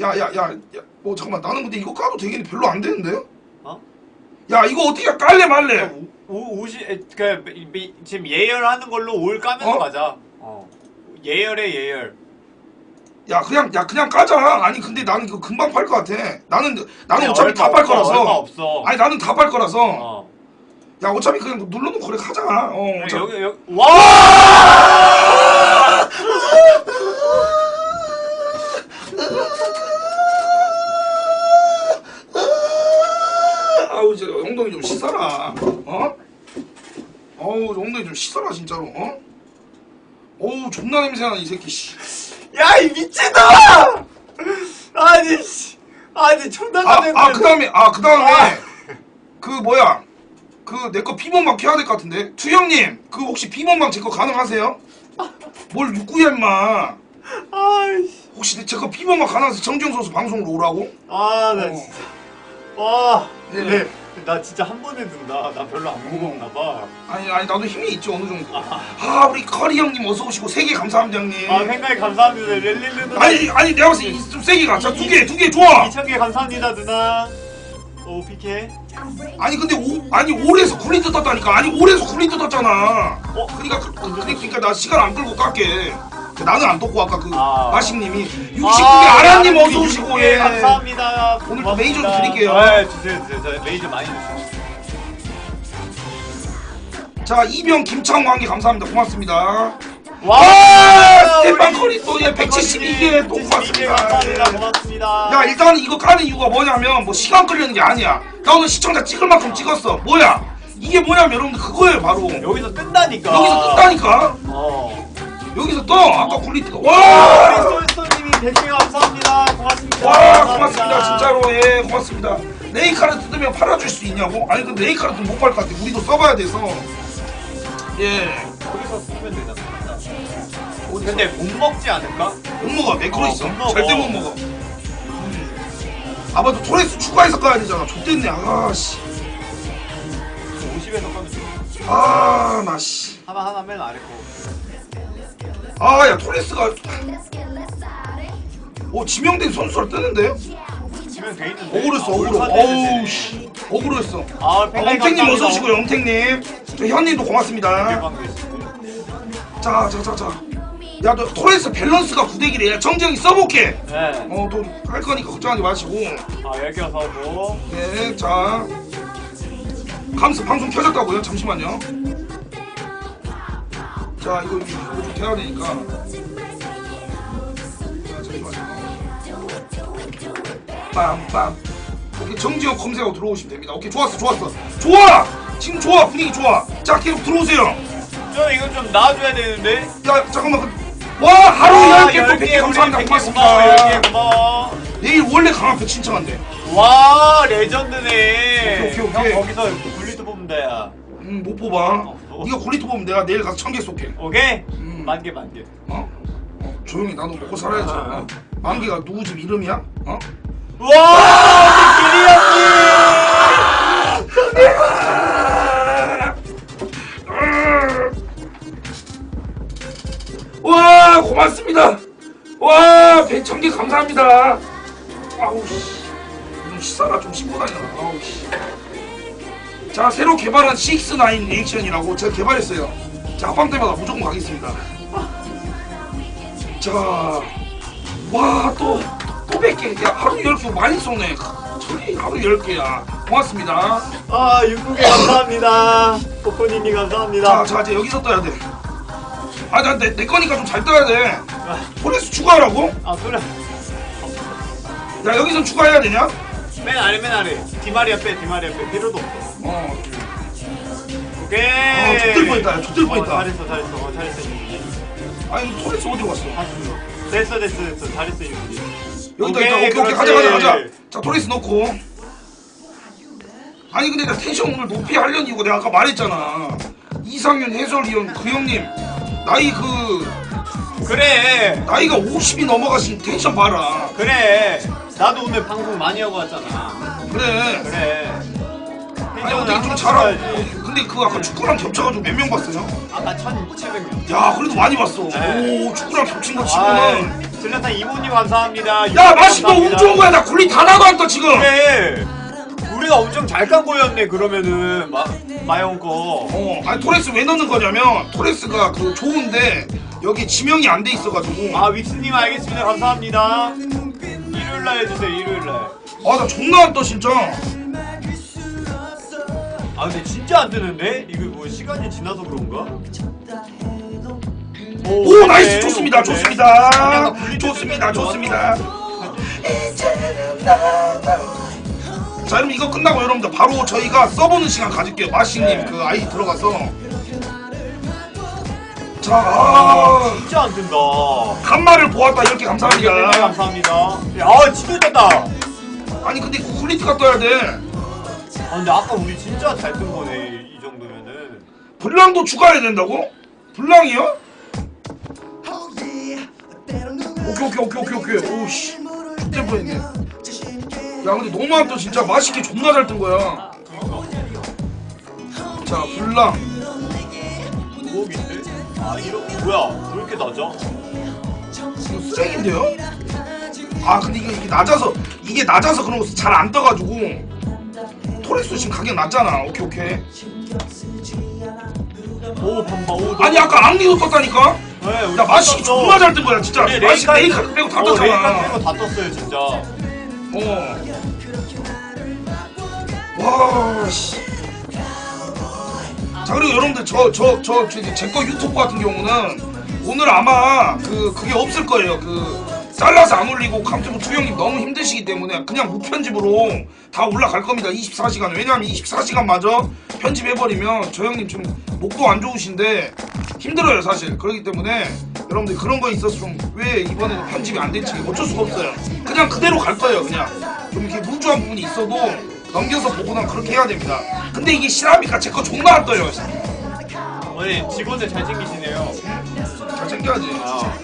야야야 야, 뭐 잠깐만 나는 근데 이거 까도 되긴 별로 안 되는데? 어? 야 이거 어떻게 깔래 말래? 오, 오시, 에, 그, 미- 지금 예열하는 걸로 올 까면서 어? 가자. 어. 예열해, 예열. 야 그냥 야 그냥 까자. 아니 근데 나는 이거 금방 팔 것 같아. 나는 나는 어차피 다팔 없어, 얼마 거라서. 없어. 아니 나는 다 팔 거라서. 어. 야 어차피 그냥 눌러놓고 그래 가자. 어 어차피. 여기, 여기, 와! 아우 이제 엉덩이 좀 씻어라. 어? 어우 엉덩이 좀 씻어라 진짜로. 어? 어우 존나 냄새나 이 새끼 씨. 야, 이 미친놈아! 아니, 씨. 아니, 존나 아, 아, 그 다음에, 아, 그 다음에, 아. 그, 뭐야, 그, 내 거 비번방 켜야 될 것 같은데? 투형님, 그, 혹시 비번방 제 거 가능하세요? 뭘 육구야, 임마. 아이씨. 혹시 제 거 비번방 가능해서 정지영 선수 방송으로 오라고? 아, 나 어. 진짜. 와. 네. 근데, 나 진짜 한 번에 든다. 나 별로 안 무겁나봐. 아니, 아니, 나도 힘이 있지, 어느 정도. 아, 우리 커리 형님 어서 오시고, 세 개 감사합니다, 형님. 아, 생각이 감사합니다. 누나. 아니, 아니, 내가 봤을 때 좀 세게 가. 자, 두 개, 두 개, 좋아. 2,000개 감사합니다, 누나. 오, PK. 아니, 근데, 오, 아니, 올해서 굴리트 떴다니까. 아니, 올해서 굴리트 떴잖아. 어? 그러니까 그, 그러니까 나 시간 안 끌고 깎게. 나는 안 떴고 아까 그 아. 마식님이 69개 아 라님 어서 오시고 예. 감사합니다. 오늘 또 고맙습니다. 메이저도 드릴게요. 네, 주세요, 주세요. 저 메이저 많이 주세요. 자 이병 김창호 한개 감사합니다. 고맙습니다. 와, 아, 스테판 커리 또 예, 172개 또 172개 고맙습니다. 감사합니다. 예. 고맙습니다. 야 일단 이거 까는 이유가 뭐냐면 뭐 시간 끌리는 게 아니야. 나 오늘 시청자 찍을 만큼 찍었어. 뭐야? 이게 뭐냐면 여러분들 그거예요 바로. 여기서 뜬다니까. 여기서 뜬다니까. 어. 여기서 떠. 아까 굴리트가 우리 와. 솔솔님이 100개 감사합니다. 고맙습니다. 와 감사합니다. 고맙습니다 진짜로 예 고맙습니다 레이카를 뜯으면 팔아줄 수 있냐고? 아니 근데 레이카를 못 팔 것 같아 우리도 써봐야 돼서 예 여기서 쓰면 되잖아. 근데 못 먹지 않을까? 못 먹어 매크로 어, 있어 못 먹어. 절대 못 먹어 아마도 토레스 추가해서 까야 되잖아 좆됐네 아씨 50에서 까면 돼. 아나씨 하나 하나 맨 아래 거. 아 야 토레스가 오 지명된 선수를 뜨는데 지면 돼 있는데. 억울했어 아, 억울해. 어우 씨 억울했어 아, 팬카이 엄택님 감사합니다. 어서 오시고요 엄택님 저 현님도 고맙습니다. 자, 자, 자, 자. 야, 너 토레스 밸런스가 9대기래. 정정이 써볼게. 네. 어, 또할 거니까 걱정하지 마시고. 아, 여기 와서 뭐. 네, 자. 감스 방송 켜졌다고요? 잠시만요. 자, 이거, 이거 좀 돼야 되니까. 자, 잠시만요. 빰빰. 오케이, 정지영 검색하고 들어오시면 됩니다. 오케이, 좋았어, 좋았어. 좋아! 지금 좋아, 분위기 좋아. 자, 계속 들어오세요. 저 이거 좀 놔줘야 되는데. 야, 잠깐만. 그- 와, 하루 아, 10개, 또 100개 우리 감사합니다. 100개 고마워. 10개 고맙습니다. 고마워. 내일 원래 강화표 신청한대. 와, 레전드네. 오케이, 오케이, 오케이. 형 거기서 굴리트 뽑는다, 야. 음, 못 뽑아. 어. 네가 굴리트 뽑으면 내가 내일 가서 천 개 쏠게. 오케이? 음. 만개, 만개. 어? 어, 조용히 나도 먹고 살아야지. 아. 어? 만개가 누구 집 이름이야? 어? 와, 우리 기리 형님! 와, 고맙습니다. 와, 배천 개 감사합니다. 아우 씨. 좀 씻어라 좀 씻고 다녀. 아우 씨. 자, 새로 개발한 6-9 리액션이라고 제가 개발했어요. 자, 합방 때마다 무조건 가겠습니다. 자, 와, 또, 또 100개. 야, 하루 10개 많이 쏘네. 저기 하루 10개야. 고맙습니다. 아, 육국에 감사합니다. 코코니님 자, 감사합니다. 자, 이제 여기서 떠야 돼. 아, 나, 내, 내 거니까 좀 잘 떠야 돼. 아, 폴리스 추가하라고? 아, 그래. 야, 여기선 추가해야 되냐? 맨 아래, 맨 아래. 디마리아 빼, 디마리아 빼. 필요도 없어. 어. 오케이. 아, 야, 좆될 뻔했다. 어, 잘했어, 잘했어. 어, 잘했어. 아니, 폴리스 어디로 갔어? 잘했어. 됐어, 됐어, 됐어. 잘했어, 이분이. 여기다, 오케이, 여기다. 오케이, 오케이. 가자. 가자, 가자. 자, 토리스 넣고. 아니, 근데 나 텐션 오늘 높이 하려는 이유가 내가 아까 말했잖아. 이상윤 해설위원 그 형님. 나이 그, 그래. 나이가 50이 넘어가신 텐션 봐라. 그래. 나도 오늘 방송 많이 하고 왔잖아. 그래. 그래. 아니 어떻게 좀 잘하 근데 그 아까 축구랑 겹쳐가지고 몇 명 봤어요? 아까 1,700명. 야 그래도 많이 봤어 네. 오 축구랑 겹친 거 아, 치고는 질레탄 이모님 감사합니다. 야 마시 너운 좋은 거야 나 굴리 다 나가 왔다 지금 그래. 우리가 엄청 잘 깐 거였네 그러면은 마 마영 거. 어 아니 토레스 왜 넣는 거냐면 토레스가 그 좋은데 여기 지명이 안 돼 있어가지고 아 윅스님 알겠습니다 감사합니다. 일요일 날 해주세요 일요일 날. 아 나 존나 안떠 진짜 아 근데 진짜 안 뜨는데? 이거 뭐 시간이 지나서 그런가? 오 나이스 오케이, 좋습니다 오케이. 좋습니다 분리되는 좋습니다 거 좋습니다 자 그럼 이거 끝나고 여러분들 바로 저희가 써보는 시간 가질게요 마시님 네. 그 아이디 들어가서 자 아 아, 진짜 안 뜬다. 간말을 보았다 이렇게 네, 감사합니다 감사합니다. 아 진짜 떴다. 아니 근데 그 퀄리티가 떠야 돼 아 근데 아까 우리 진짜 잘 뜬 거네 이 정도면은. 블랑도 추가해야 된다고? 블랑이요? 오케이 오케이 오케이 오케이 오케이 오씨 죽될 뻔했네 야 근데 너무한 또 진짜 맛있게 존나 잘 뜬 거야 자 블랑 무겁인데? 아 이거 뭐야? 왜 이렇게 낮아? 이거 쓰레기인데요? 아 근데 이게, 이게 낮아서 이게 낮아서 그런 거 잘 안 떠가지고 토레스 지금 가격 낮잖아 오케이 오케이 오 반바 오. 아니 아까 앙리도 떴다니까 네, 우리 야 맛있게 떴어. 존나 잘뜬 거야 진짜 우리 맛있게 레이카드- 레이카드 빼고 다 어, 레이카드 떴잖아 빼고 다 떴어요 진짜. 어. 와, 씨. 자, 그리고 여러분들, 저, 저, 저, 제거 유튜브 같은 경우는 오늘 아마 그, 그게 없을 거예요. 그, 잘라서 안 올리고 감투부 투영님 너무 힘드시기 때문에 그냥 무편집으로 다 올라갈 겁니다. 24시간. 왜냐하면 24시간마저 편집해버리면 저 형님 좀 목도 안 좋으신데 힘들어요, 사실. 그렇기 때문에 여러분들 그런 거 있어서 좀 왜 이번에는 편집이 안 될지 어쩔 수가 없어요. 그냥 그대로 갈 거예요, 그냥. 좀 이렇게 루즈한 부분이 있어도 넘겨서 보고는 그렇게 해야 됩니다. 근데 이게 실합니까? 제 거 존나 안 떠요. 아니 직원들 잘 챙기시네요. 잘 챙겨야지. 아,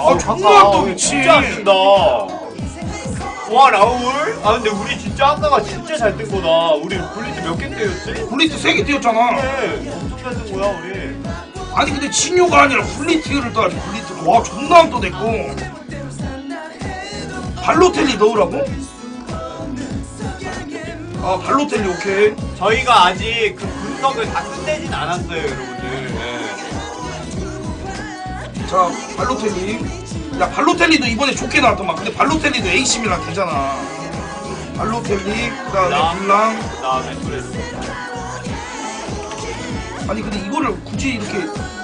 아, 존나 또 미치. 진짜 안 뜬다. 와 라울? 아 근데 우리 진짜 아까가 진짜 잘 뜬 거다. 우리 굴리트 몇개 떼였지? 굴리트 3개 뛰었잖아. 그래 엄청 잘뜬 거야 우리. 아니 근데 진요가 아니라 굴리트를 떠야지 굴리트를. 와 존나 안 떠냈고. 발로텔리 넣으라고? 아 발로텔리 오케이. 저희가 아직 그 분석을 다 끝내진 않았어요 여러분 자 발로텔리. 야 발로텔리도 이번에 좋게 나왔더만. 근데 발로텔리도 A심이랑 되잖아. 발로텔리 그다음에 블랑. 그다음에 그래서 아니 근데 이거를 굳이 이렇게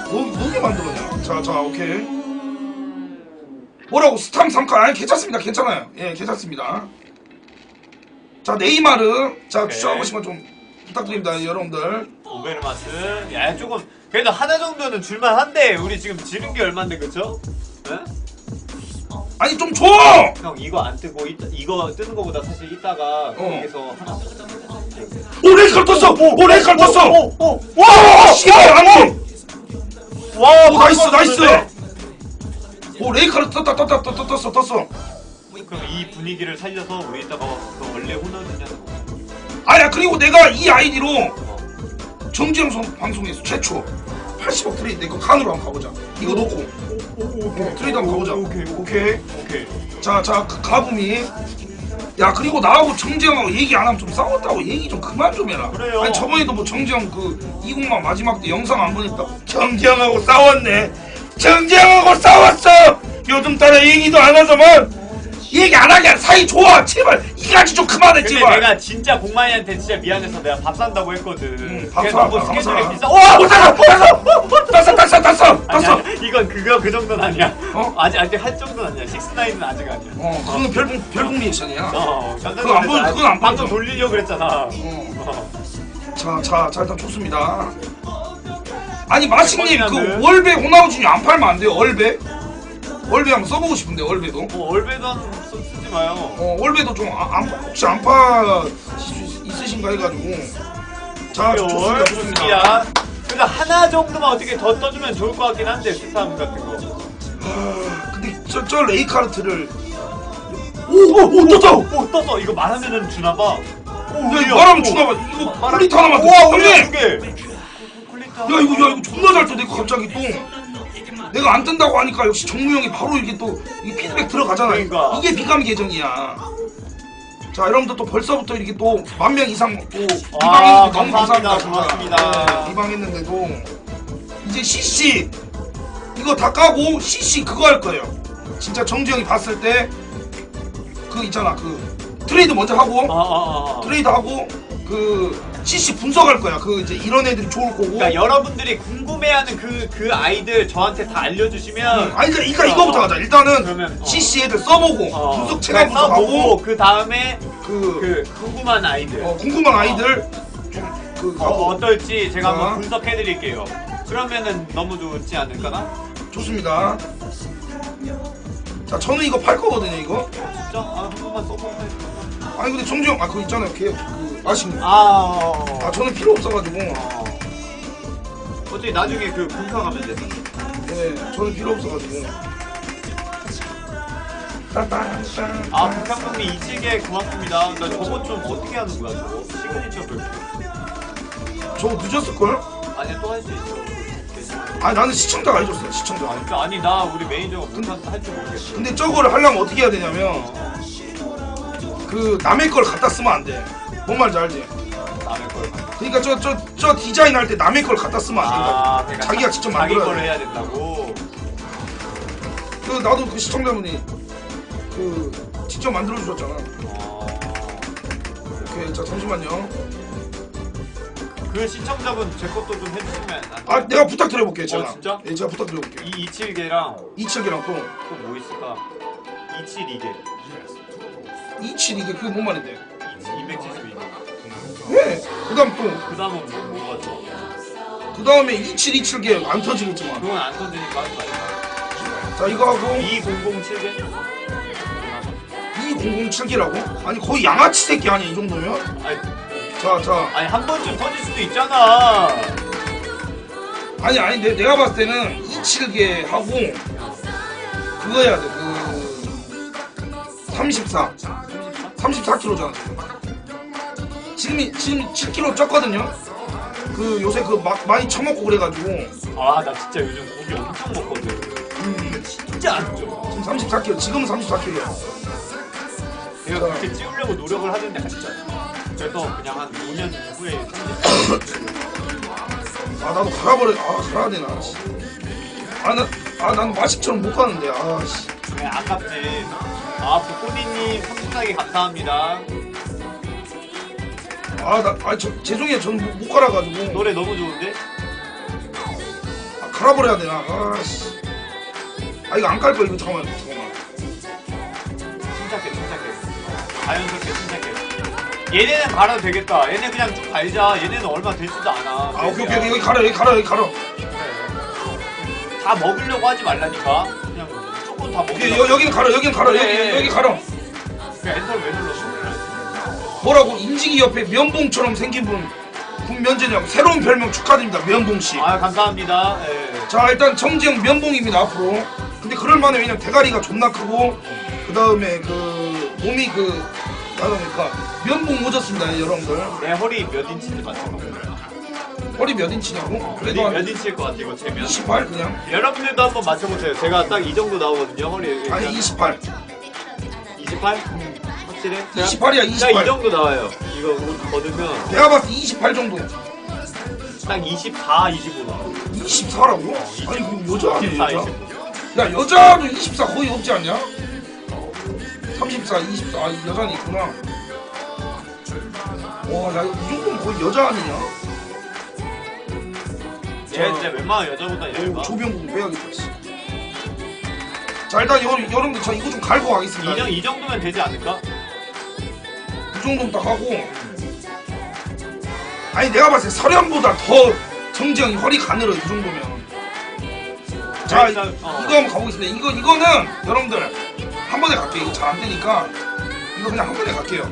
뭐, 뭐게 만들었냐? 자, 자, 오케이. 뭐라고 스탐 3카 아니 괜찮습니다. 괜찮아요. 예, 괜찮습니다. 자, 네이마르. 자, 오케이. 추천 한 번씩만 좀 부탁드립니다, 여러분들. 오베르마스. 야 조금 그래도 하나 정도는 줄만한데 우리 지금 지른 게 얼마인데 그쵸? 네? 아니 좀 줘! 형 이거 안 뜨고 이따, 이거 뜨는 거보다 사실 이따가 거기서 하나 오, 레이컬 떴어! 오, 레이컬 떴어! 오, 오, 와, 안 돼! 와 오, 나이스, 나이스! 오, 레이컬 떴다, 떴다, 떴다, 떴어, 떴어. 그럼 이 분위기를 살려서 우리 이따가 그 원래 호너느냐는 거. 아야, 그리고 내가 이 아이디로 정지영 선 방송에서 최초 80억 트레이드 내거 칸으로 한번 가보자. 이거 놓고. 어, 트레이드 한번 가보자. 오케이 오케이. 오케이. 자, 자, 그 가붐이. 야, 그리고 나하고 정지영하고 얘기 안 하면 좀 싸웠다고 얘기 좀 그만 좀 해라. 그래요. 아니, 저번에도 뭐 정지영 그 이국만 마지막 때 영상 안 보냈다고. 정지영하고 싸웠네. 정지영하고 싸웠어! 요즘 따라 얘기도 안 하더만. 얘기 안 하게 사이 좋아. 제발. 이가지 좀 그만해, 근데 제발. 내가 진짜 공만이한테 진짜 미안해서 내가 밥 산다고 했거든. 응, 밥 그래서 사, 뭐 밥 스케줄이 사. 비싸. 와, 와, 못 땄어, 땄어, 땄어, 땄어, 땄어, 아니, 땄어. 아니, 이건 그거 그 정도는 아니야. 어? 아직 아직 할 정도는 아니야. 식스나인은 아직 아니야. 어, 그거는 별풍, 별풍 리액션이야. 어, 깜짝 그거 안 보여. 그건 안 방송 보여줘. 돌리려고 그랬잖아. 어. 어. 자, 자, 자, 일단 좋습니다. 아니, 마식님, 그. 월배 호나우진이 안 팔면 안 돼요, 월배? 월배 한번 써보고 싶은데, 월배도. 어, 얼베던 쓰- 쓰지 마요. 어, 월배도 좀, 아, 안, 혹시 안 파, 있으신가 해가지고. 자, 좋- 좋습니다, 열 좋습니다. 그래서 하나 정도만 어떻게 더 떠주면 좋을 것 같긴 한데 스탐 같은 거. 아, 근데 저, 저 레이카르트를. 오, 오, 오, 떴어. 이거 말하면은 주나 봐. 야 말하면 주나 봐 이거 퀄리티 하나만 개. 퀄리티 야 이거 야 이거 존나 잘 떠. 내가 갑자기 또 내가 안 뜬다고 하니까 역시 정무 형이 바로 이게 또 이게 피드백 들어가잖아. 그러니까. 이게 비감 계정이야. 자 여러분들 또 벌써부터 이렇게 또 만 명 이상 또 아, 비방했는데 너무 감사합니다. 감사합니다. 진짜. 고맙습니다. 네, 비방했는데도 이제 CC 이거 다 까고 CC 그거 할 거예요. 진짜 정지 형이 봤을 때 그 있잖아 그 트레이드 먼저 하고 아, 아, 아. 트레이드 하고 그 CC 분석할 거야. 그 이제 이런 애들이 좋을 거고. 그러니까 여러분들이 궁금해하는 그, 그 아이들 저한테 다 알려주시면 아니 그러니까 일단 이거부터 하자. 일단은 그러면, 어. CC 애들 써보고 어, 분석 체감 그래서 보고 분석하고 그 다음에 그, 그 궁금한 아이들 어, 궁금한 아이들 좀그 어, 어떨지 제가 자. 한번 분석해드릴게요. 그러면은 너무 좋지 않을까나? 좋습니다. 자 저는 이거 팔 거거든요 이거. 진짜? 아, 한 번만 써보면 돼. 아니 근데 정주영 아 그 거 있잖아요 걔그 아시는 아, 아 저는 필요 없어가지고 어. 어차피 나중에 그 분석하면 돼. 네 저는 필요 없어가지고 따따따. 아, 북한국민 이치게 고맙습니다. 나 저거 좀 어떻게 하는 거야, 저거? 시그니처 별 저거 늦었을걸? 아니, 또 할 수 있어. 아니 나는 시청자가 해줬어 시청자 그러니까 아니, 나 우리 매니저가 못한 할줄 모르겠어. 근데 저거를 하려면 어떻게 해야 되냐면 그 남의 걸 갖다 쓰면 안 돼 뭔 말인지 알지? 남의 걸. 그러니까 저 저 저 디자인 할 때 남의 걸 갖다 쓰면 안 된다고 아, 그러니까 자기가 자- 직접 자기 만들어야 걸 돼. 해야 된다고. 그 나도 그 시청자분이 그 직접 만들어 주셨잖아 어. 오케이 자 잠시만요 그 시청자분 제 것도 좀 해주시면 안 돼요? 아 내가 부탁드려 볼게요 제가 어, 진짜? 예 제가 부탁드려 볼게요 이 27개랑 이칠기랑 또 또 뭐 있을까? 272개. 272개 그게 뭔 말인데 272개. 네 그다음 또 그 다음은 뭐, 뭐가 죠 그 다음에 2727개 안 터지겠지만 그건 안 터지니까 거 아닐까? 자 이거 하고 2007개? 2007개라고? 아니 거의 양아치 새끼 아니야 이 정도면? 아니, 자 자 아니 한 번쯤 터질 수도 있잖아. 아니 아니 내, 내가 봤을 때는 27개 하고 그거 해야 돼 그 34 34kg잖아 지금이 지금 7kg 쪘거든요 그 요새 그 막 많이 처먹고 그래가지고 아, 나 진짜 요즘 고기 엄청 먹거든. 음, 진짜 안 쪄. 지금 34kg 지금은 34kg야 내가 그렇게 찌우려고 노력을 하는데 진짜. 그래서 그냥 한 5년 후에 30. 아 나도 갈아버려 아 갈아야 되나 아나아난 마식처럼 못 가는데 아씨 왜 아깝지. 아, 북코디님 34개 감사합니다. 아 나 아 저 죄송해요 저는 못, 못 갈아가지고 노래 너무 좋은데? 아, 갈아버려야 되나? 아 씨. 아 이거 안깔거 이거 잠깐만 잠깐만. 침착해, 침착해. 자연스럽게 침착해. 얘네는 갈아도 되겠다. 얘네 그냥 쭉 갈자. 얘네는 얼마 되지도 않아. 아 오케이 오케이 오케이. 여기 갈아 여기 갈아 여기 갈아. 다 먹으려고 하지 말라니까. 그냥 조금 다 먹으려고. 여, 여기는 갈아 여기는 갈아 그래. 여기 여기 갈아. 그냥 엔터를 왜 눌렀어? 뭐라고 인지기 옆에 면봉처럼 생긴 분 군면제냐고 새로운 별명 축하드립니다 면봉 씨. 아 감사합니다. 예. 자 일단 정지영 면봉입니다 앞으로. 근데 그럴만해 왜냐면 대가리가 존나 크고 그 다음에 그 몸이 그 나누니까 면봉 오졌습니다 여러분들. 내 허리 몇 인치인지 맞춰봐. 허리 몇 인치냐고? 허리 그래도 몇 한 인치일 것 같아 이거 재면? 28 그냥. 여러분들도 한번 맞춰보세요. 제가 딱 이 정도 나오거든요. 허리. 아니 28. 28? 확실해? 28이야 딱이 28. 정도 나와요. 이거 옷 벗으면 내가 봤을 때 28 정도. 딱 24, 25 나와. 24라고? 아니 그 여자 아니야 24, 여자? 25. 야 여자도 24 거의 없지 않냐? 34, 24, 아 여자는 있구나 와나 이 정도면 거의 여자 아니냐? 얘 진짜 웬만한 여자보다 오 얇아. 조병국 빼야겠다 씨. 자 일단 여, 여러분들 저 이거 좀 갈고 가겠습니다 이, 정- 이 정도면 되지 않을까? 이 정도면 딱 하고 아니 내가 봤을 때 설현보다 더 정지영이 허리 가늘어 이 정도면 자 이, 일단, 어. 이거 한번 가보겠습니다 이거 이거는 여러분들 한 번에 갈게요 이거 잘 안 되니까 이거 그냥 한 번에 갈게요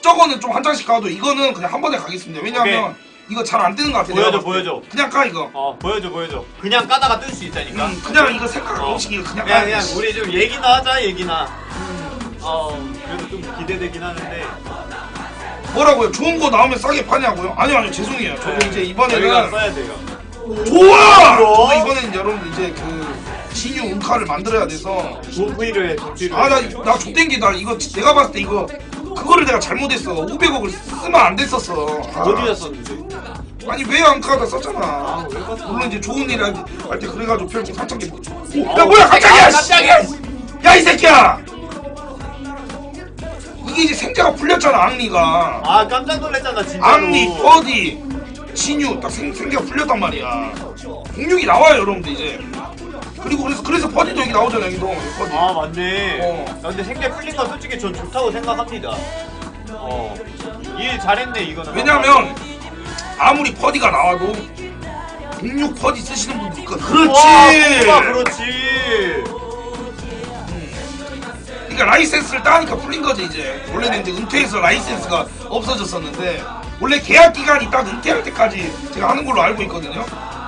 저거는 좀 한 장씩 가도 이거는 그냥 한 번에 가겠습니다 왜냐면 이거 잘 안 되는 것 같아요 보여줘. 보여줘. 그냥 까 이거 어 보여줘 보여줘. 그냥 까다가 뜰 수 있다니까. 음, 그냥 이거 생각 어. 없이 이거 그냥 그냥 까 그냥 우리 좀 얘기나 하자 얘기나. 어 그래도 좀 기대되긴 하는데. 뭐라고요? 좋은 거 나오면 싸게 파냐고요? 아니요 아니요 죄송해요. 저도 이제 저희가 이번에는 써야 돼요. 좋아. 저도 이번에는 여러분 이제 그 진유 음카를 만들어야 돼서 해, 도피를. 아나나 이거 내가 봤을 때 이거 그거를 내가 잘못했어 500억을 쓰면 안 됐었어 아, 어디다 썼는데? 아니 왜안 카다 썼잖아 아? 물론 이제 좋은 일 할 때 그래가지고 별풍 3천 개 오, 어, 야 뭐야 깜짝이야 아, 씨. 깜짝이야. 야이 새끼야 이게 이제 생자가 풀렸잖아 앙리가 아 깜짝 놀랐잖아 진짜로. 앙리 버디 진유 딱 생, 생자가 풀렸단 말이야 공룡이 나와요 여러분들 이제 그리고 그래서 그래서 버디도 여기 나오잖아 여기도 버디 아 맞네. 어. 야, 근데 생계 풀린 건 솔직히 전 좋다고 생각합니다. 어. 일 잘했네 이거는. 왜냐면 아무리 퍼디가 나와도 06 퍼디 쓰시는 분들 있거든 그렇지 와, 그렇지. 그러니까 라이센스를 따니까 풀린 거지 이제 원래는 이제 은퇴해서 라이센스가 없어졌었는데 원래 계약 기간이 딱 은퇴할 때까지 제가 하는 걸로 알고 있거든요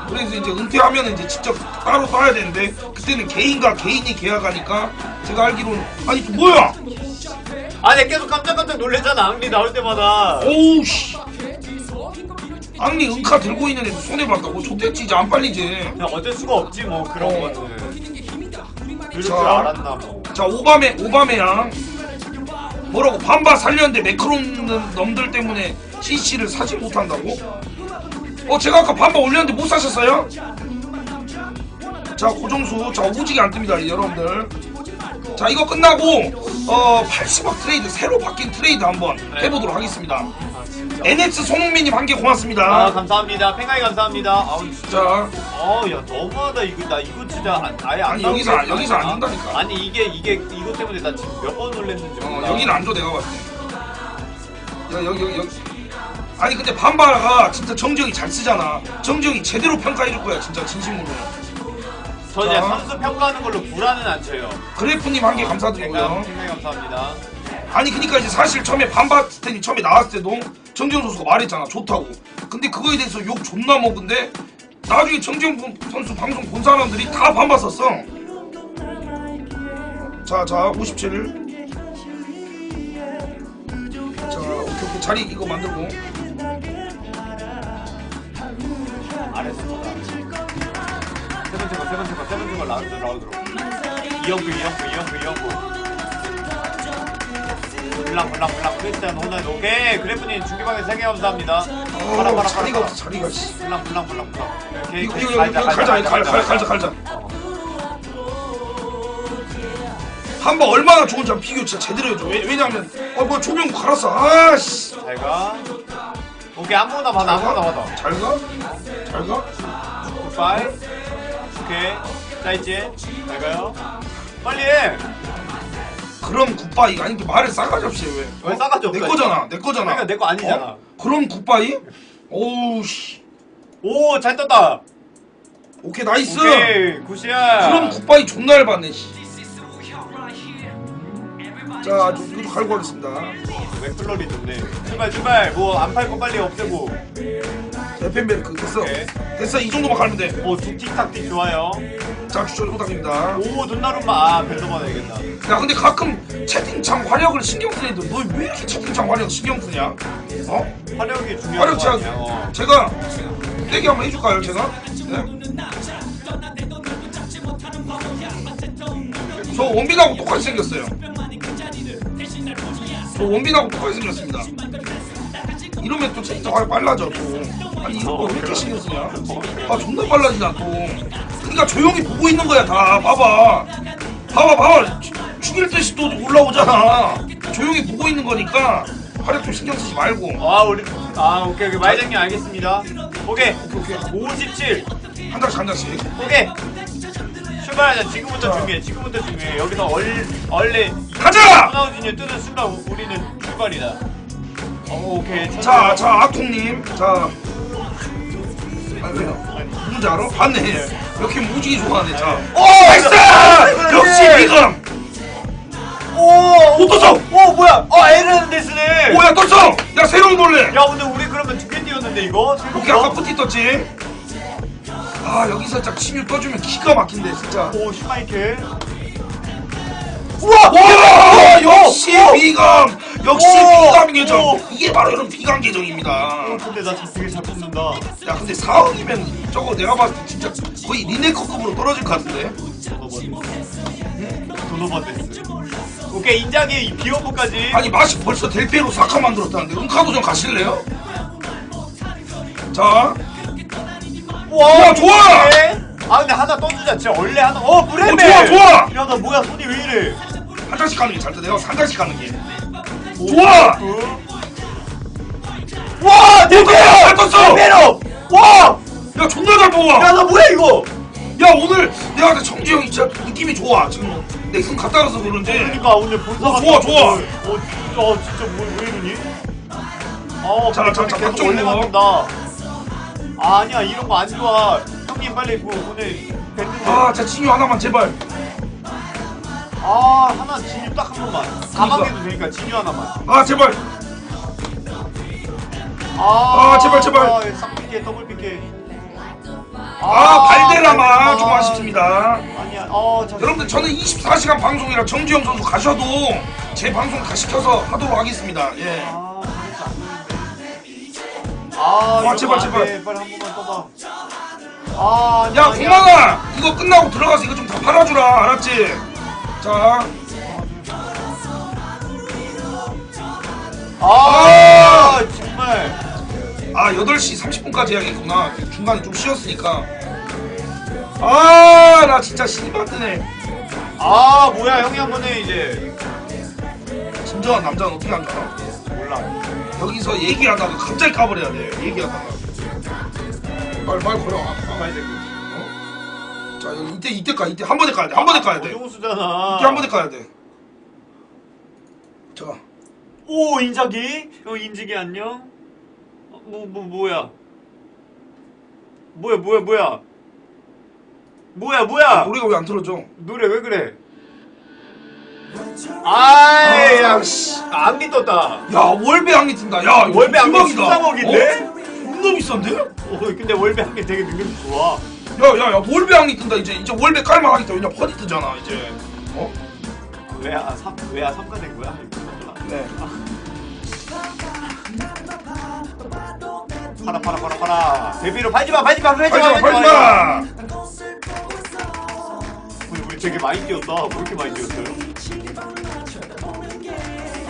그래서 이제 은퇴하면 이제 직접 따로 따야 되는데 그때는 개인과 개인이 계약하니까 제가 알기로는 아니 또 뭐야 아니 계속 깜짝깜짝 놀랬잖아 앙리 나올 때마다. 오우 씨 앙리 은카 들고 있는 애도 손해 봤다고 좋댔지 이제 안 빨리지 그냥 어쩔 수가 없지 뭐 그런 어. 거는. 그럴 줄 자. 알았나 뭐. 자 오바메 오바메양 뭐라고 반바 살렸는데 매크론 놈들 때문에 CC를 사지 못한다고? 어 제가 아까 반바 올렸는데 못 사셨어요? 자 고정수 자 오지게 안 뜹니다 여러분들 자 이거 끝나고 어 80억 트레이드 새로 바뀐 트레이드 한번 해보도록 하겠습니다. NX 손흥민님 한개아 고맙습니다 감사합니다. 팽가이 감사합니다. 아우 진짜. 자 어야 너무하다 이거 나 이거 진짜 안- 아예 안 아니, 나오게 여기서 안- 했구나. 여기서 안 준다니까. 아니 이게 이게 이거 때문에 나 지금 몇 번 놀랬는지 어, 몰라. 여기는 안줘 내가 봤을 때. 야 여기 여기 여기. 아니 근데 반바가 진짜 정지영이 잘 쓰잖아. 정지영이 제대로 평가해 줄 거야 진짜 진심으로. 저 이제 자. 선수 평가하는 걸로 불안은 안 쳐요. 그래프님 한 개 감사드리고요. 팽가이 감사합니다. 아니 그니까 이제 사실 처음에 반바 스탠이 처음에 나왔을 때도 정지영 선수가 말했잖아 좋다고. 근데 그거에 대해서 욕 존나 먹은데 나중에 정지영 분- 선수 방송 본 사람들이 다 반바 썼어. 자자 57. 자 오케이 오케이 자리 이거 만들고. 아래서 쳐다. 세 번째 거, 세 번째 거, 세 번째 거 라운드 라운드로. 이영구, 이영구, 이영구, 이영구. 블랑, 블랑, 블랑, 크리스티안 호날두. 오케이, 그래프님 중계방에 세개 감사합니다. 어, 파라, 파라, 자리가 파라. 없어 자리가 씨. 블랑, 블랑, 블랑, 블랑. 오케이, 이거 이거 이거 갈자 갈자 갈자 갈자 갈자 어. 한번 얼마나 좋은지 한번 비교 진짜 제대로 해줘 왜, 왜냐면 어뭐 조명 갈았어 아씨 잘 가. 오케이, 아무거나 받아, 아무거나 받아. 잘가 잘가 굿바이. 오케이. 자, 이제. 잘 가요. 빨리 해. 그럼 굿바이 아니 또 말을 싸가지 없이 왜왜 싸가지 내 없어? 거잖아 내 거잖아 그러니까 내거 아니잖아. 어? 그럼 굿바이 오우 씨 오, 잘 떴다. 오케이 나이스 오케이, 굿이야. 그럼 굿바이 존나 얇았네 씨. 자 저, 이거 좀 갈고 하겠습니다 맥플러리 좋네. 출발 출발. 뭐 안팔거 빨리 없애고. 에펜베르크 됐어 오케이. 됐어 이 정도만 가면 돼자 오 툭틱탁틱 좋아요. 추천 부탁드립니다 오 돈나룸마 아 벨도 받아야겠다. 야 근데 가끔 채팅창 활약을 신경 쓰는 애들 너왜 이렇게 채팅창 활약 신경 쓰냐? 어? 화력이 중요한 활약 거 제가 아니야. 어. 제가 떼기 한번 해줄까요 제가? 네? 저 원빈하고 똑같이 생겼어요 저 원빈하고 똑같이 생겼습니다. 이러면 또 채팅창 활약 빨라져 또. 아니 이런 거왜 이렇게 신경 쓰냐? 아 존나 빨라지나 또. 그러니까 조용히 보고 있는 거야 다. 봐봐. 봐봐 봐봐. 죽- 죽일 듯이 또 올라오잖아. 조용히 보고 있는 거니까 활약 좀 신경 쓰지 말고. 아 우리 아 오케이 오케이. 마이장님 알겠습니다. 오케이. 오케이 오케이 57한 장씩 한 장씩. 오케이. 출발하자. 지금부터 자. 중요해 지금부터 중요해. 여기서 얼 얼레 가자! 호나우진이 뜨는 순간 우- 우리는 출발이다. 어 오케이 자, 자, 악통님. 자. 아, 왜요? 누군지 알아? 봤네. 이렇게 무지개 좋아하네. 자. 오, 나이스! 역시 비금! 오! 오, 떴어! 오 뭐야? 어 에르난데스네. 오, 야, 떴어! 야, 새로운 놀래! 야 근데 우리 그러면 두개 띄웠는데 이거? 오케이, 아까 거? 푸티 떴지? 아, 여기 살짝 침유 떠주면 기가 막힌데, 진짜. 오 슈마이켈. 우와! 와! 역시 비금! 역시 오! 비감 계정 오! 이게 바로 이런 비감 계정입니다 어, 근데 나 되게 잘 뽑는다. 야 근데 4억이면 저거 내가 봤을 때 진짜 거의 리네커급으로 떨어질 것 같은데 도노반 데스. 오케이 인장이 비오프까지. 아니 맛이 벌써 델페로 사카 만들었다는데 은카도 좀 가실래요? 자와 야, 좋아! 네. 아 근데 하나 떠주자. 진짜 원래 하나. 어 브레메. 어, 좋아, 좋아! 야나 뭐야 손이 왜 이래? 한 장씩 가는 게잘 돼. 내가 한 장씩 가는 게 좋아! 와! 잘 떴어! 대배로. 와. 야 존나 잘 뽑아! 야 나 뭐야 이거? 야 오늘 내가 근데 정지 형이 진짜 느낌이 좋아 지금 내손 갔다 와서 그런지 그러니까 오늘 본사가 어, 좋아, 좋아. 어, 진짜, 어, 진짜 뭐, 왜 이러니? 어, 자, 자, 자, 계속 박정우. 아, 아니야, 이런 거 안 좋아. 형님 빨리 뭐 오늘 밴드. 아, 아자 진유 하나만 제발 아 하나 진유 딱 한 번만. 가방에도 되니까 진유 하나만. 아 제발 아, 아, 제발, 제발. 아, 쌍피케, 더블 피케. 아 발데라마. 좀 아쉽습니다 아니야, 어, 자, 여러분들 저는 24시간 방송이라 정지영 선수 가셔도 제 방송 다 시켜서 하도록 하겠습니다 예 아, 진짜 안. 아, 이러면 제발, 안 제발. 돼. 빨리 한 번만 떠봐. 아, 야 아니야. 공망아 이거 끝나고 들어가서 이거 좀 다 팔아주라 알았지? 자 아, 정말. 아 8시 30분까지 해야겠구나 중간에 좀 쉬었으니까 아 나 진짜 신받드네 아, 뭐야, 형이 한 번에 이제. 진정한 남자는 어떻게 줄 알아? 몰라. 여기서 얘기하다가 갑자기 까버려야 돼 얘기하다가 말, 말 걸어 아, 아. 가야 돼. 자 이때 이때 가 이때 한 번에 가야 돼한 번에 가야 돼 이때 오종수잖아. 한 번에 가야 돼자 오, 인자기? 어, 인지기 안녕? 어, 뭐, 뭐, 뭐야? 뭐야, 뭐야, 뭐야? 뭐야, 뭐야? 우리가 왜 안 틀어줘 노래 왜 그래? 아이, 아, 야, 씨. 안리 떴다. 야 월배 항리 뜬다 야 이거 월배 항리 대박이다. 13억인데? 어? 존나 비싼데? 어, 근데 월배 한 개 되게 능력이 좋아. 야야야 월배 항리 뜬다 이제 이제 월배 깔만 하겠다 왜냐 퍼디 뜨잖아 이제 어? 왜야, 아, 삼, 왜야, 삼가 된 거야? 네 팔아, 팔아, 팔아, 팔아. 데뷔로 팔지 마, 팔지 마, 팔지 마, 빨리 빨리 마 우리, 우리 되게 많이 뛰었다. 왜 이렇게 많이 뛰었어요?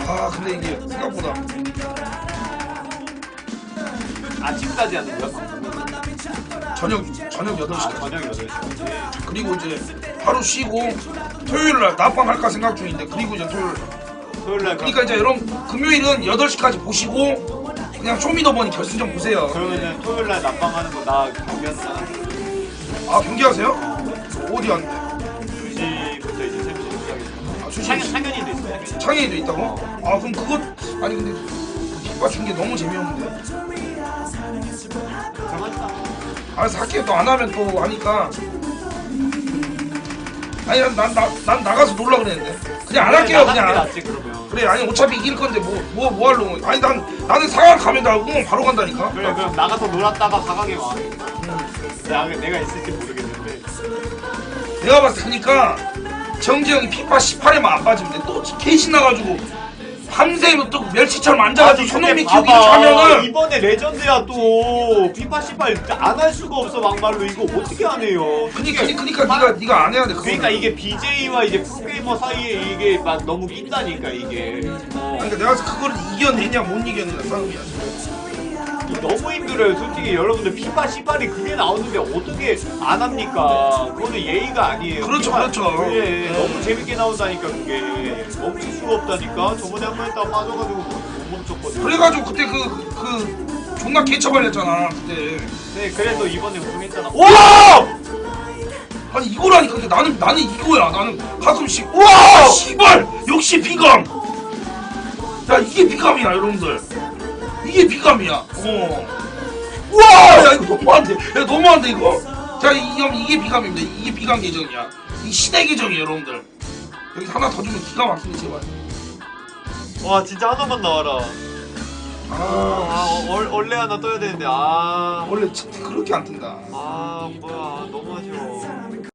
아 근데 이게 생각보다 아침까지 하는 거야? 저녁 저녁 아, 8시까지 저녁 8시까지. 그리고 이제 하루 쉬고 토요일 날 낮방 할까 생각 중인데 그리고 이제 토요일 토요일 날 그러니까 이제 여러분 금요일은 8시까지 보시고 그냥 쇼미더머니 결승전 보세요 그러면은 토요일 날 난방하는 거나거아 경기하세요? 어디 왔는데? 2시부터 이제 샘시 시작했어. 아, 창현, 창현이도 있어. 창의도 있다고? 아 그럼 그것 아니 근데 FIFA 준게 너무 재미없는데. 알아서 할게요 또 안 하면 또 하니까 아니 난, 난, 나, 난 나가서 놀라 그랬는데 그냥 안 할게요 그냥 낫지 그러면. 그래 아니 어차피 이길 건데 뭐 뭐 뭐 하려고 아니 난 나는 상황 가면 나 응원 바로 간다니까 그래 그럼 나가서 놀았다가 사강에 와. 내가 내가 있을지 모르겠는데. 내가 봤을 때 하니까 정지영이 피파 18에만 안 빠지면 돼. 또 개신 나가지고 밤새 또 멸치처럼 앉아가지고 손흥민 키우기 하면은 이번에 레전드야 또 피파 18안할 수가 없어 막말로 이거 어떻게 안 해요? 그니까 그니까 네가 네가 안 해야 돼. 그거는. 그러니까 이게 BJ와 이제 프로게이머 사이에 이게 막 너무 낀다니까 이게. 어. 그러니까 내가 그걸 이겨내냐 못 이겨내냐 싸움이야. 너무 힘들어요 솔직히 여러분들 피파 18이 그게 나오는데 어떻게 안 합니까 그거는 예의가 아니에요 그렇죠, 피파- 그렇죠. 예, 네. 너무 재밌게 나온다니까 그게 멈출 수가 없다니까 저번에 한 번 했다가 빠져가지고 못 멈췄거든요 그래가지고 그때 그그 존나 개처벌렸잖아 그때. 네 그래서 이번에 우승했잖아 와! 아니 이거라니까 근데 나는 나는 이거야 나는 가끔씩 와 씨발 역시 비감. 야 이게 비감이야 여러분들. 이게 비감이야. 어. 우와, 야 이거 너무한데, 야 너무한데 이거. 자, 이, 형 이게 비감입니다. 이게 비감 계정이야. 이 시대 계정이에요, 여러분들. 여기 하나 더 주면 기가 막히네 제발. 와 진짜 하나만 나와라. 아, 아 어, 얼, 원래 하나 떠야 되는데 아. 원래 그렇게 안 뜬다. 아 뭐야 너무 아쉬워.